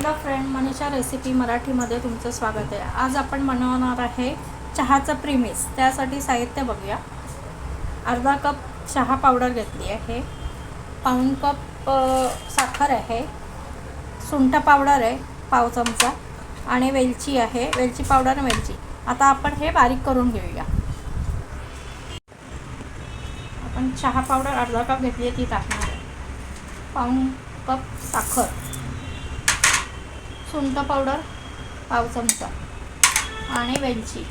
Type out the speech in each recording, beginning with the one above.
Hello friend Manisha recipe मराठीमध्ये तुमचं स्वागत आहे. आज आपण बनवणार आहे चहाचं प्रीमिक्स त्यासाठी साहित्य बघूया. अर्धा कप चहा पावडर घेतली आहे. पाऊण कप साखर आहे. सुंठ पावडर आहे पाव चमचा. आणि वेलची आहे वेलची पावडर आणि वेलची. आता आपण हे बारीक करून घेऊया. आपण चहा पावडर अर्धा कप घेतली आहे ती टाकणार आहे. पाऊण कप साखर. सुंठ पावडर पाव चमचा आणि वेलची.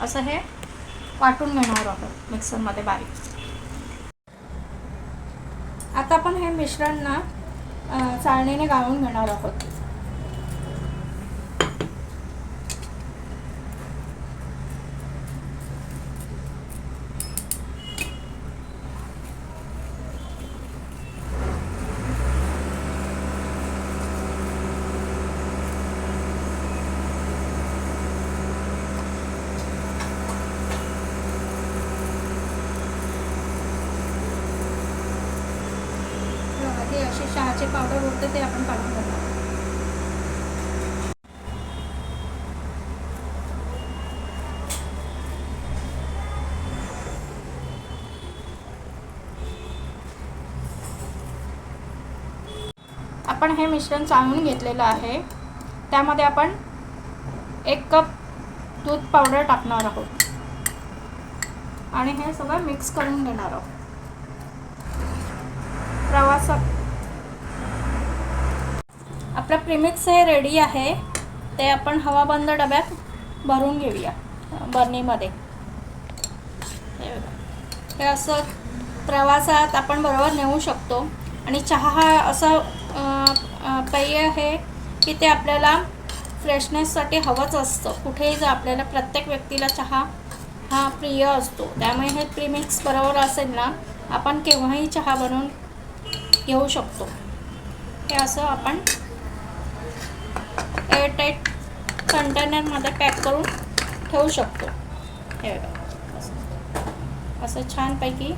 असं हे वाटून घेणार आहोत मिक्सरमध्ये बारीक. आता आपण हे मिश्रण ना चाळणीने गाळून घेणार आहोत. जे असे चहाचे पावडर होते ते आपण काढून घेणार आपण हे मिश्रण चाळून घेतलेलं आहे. त्यामध्ये आपण एक कप दूध पावडर टाकणार आहोत. आणि हे सगळं मिक्स करून घेणार आहोत. प्रवासात आपलं प्रिमिक्स हे रेडी आहे. ते आपण हवाबंद डब्यात भरून घेऊया बर्नीमध्ये हे असं प्रवासात आपण बरोबर नेऊ शकतो. आणि चहा हा असं पेय आहे की ते आपल्याला फ्रेशनेससाठी हवंच असतं. कुठेही जर आपल्याला प्रत्येक व्यक्तीला चहा हा प्रिय असतो. त्यामुळे हे प्रीमिक्स बरोबर असेल ना आपण केव्हाही चहा बनवून घेऊ शकतो. हे असं आपण एअरटाईट कंटेनरमध्ये पॅक करून ठेवू शकतो. हे असं असं छानपैकी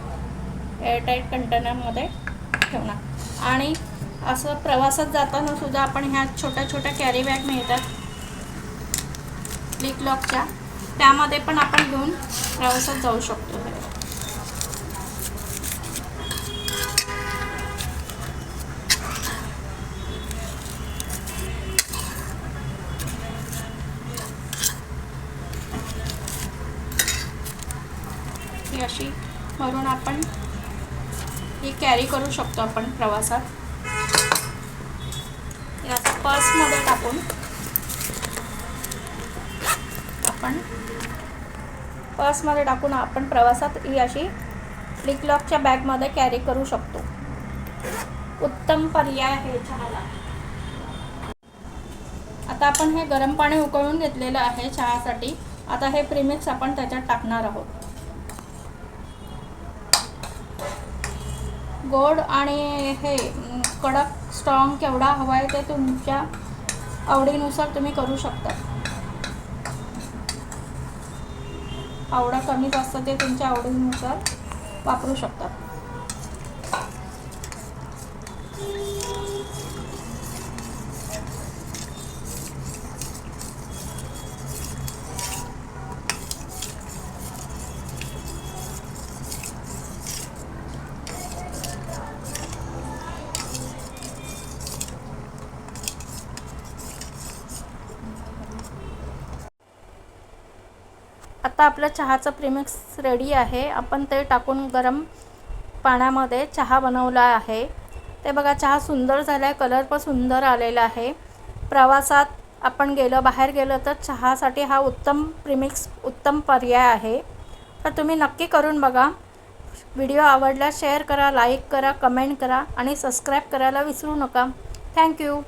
एअरटाईट कंटेनरमध्ये ठेवणार. आणि असं प्रवासात जाताना सुद्धा आपण ह्या छोट्या छोट्या कॅरी बॅग मिळतात. लिकलॉकच्या त्यामध्ये पण आपण घेऊन प्रवासात जाऊ शकतो. अशी म्हणून आपण ही कॅरी करू शकतो आपण प्रवासात. या पर्समध्ये टाकून आपण पर्समध्ये टाकून आपण प्रवासात ही अशी लिकलॉकच्या बॅगमध्ये कॅरी करू शकतो. उत्तम पर्याय आहे चहाला. आता आपण हे गरम पाणी उकळून घेतलेलं आहे चहासाठी. आता हे प्रीमिक्स आपण त्याच्यात टाकणार आहोत. गोड आणि हे कडक स्ट्रॉंग केवढा हवा आहे ते तुमच्या आवडीनुसार तुम्ही करू शकता. आवडा कमी जास्त ते तुमच्या आवडीनुसार वापरू शकता. आता आपलं चहाचं प्रिमिक्स रेडी आहे. आपण ते टाकून गरम पाण्यामध्ये चहा बनवला आहे. ते बघा चहा सुंदर झाला आहे कलर पण सुंदर आलेला आहे. प्रवासात आपण गेलो बाहेर गेलो तर चहासाठी हा उत्तम प्रीमिक्स उत्तम पर्याय आहे. तर तुम्ही नक्की करून बघा. व्हिडिओ आवडला शेअर करा लाईक करा कमेंट करा आणि सबस्क्राईब करायला विसरू नका. थँक्यू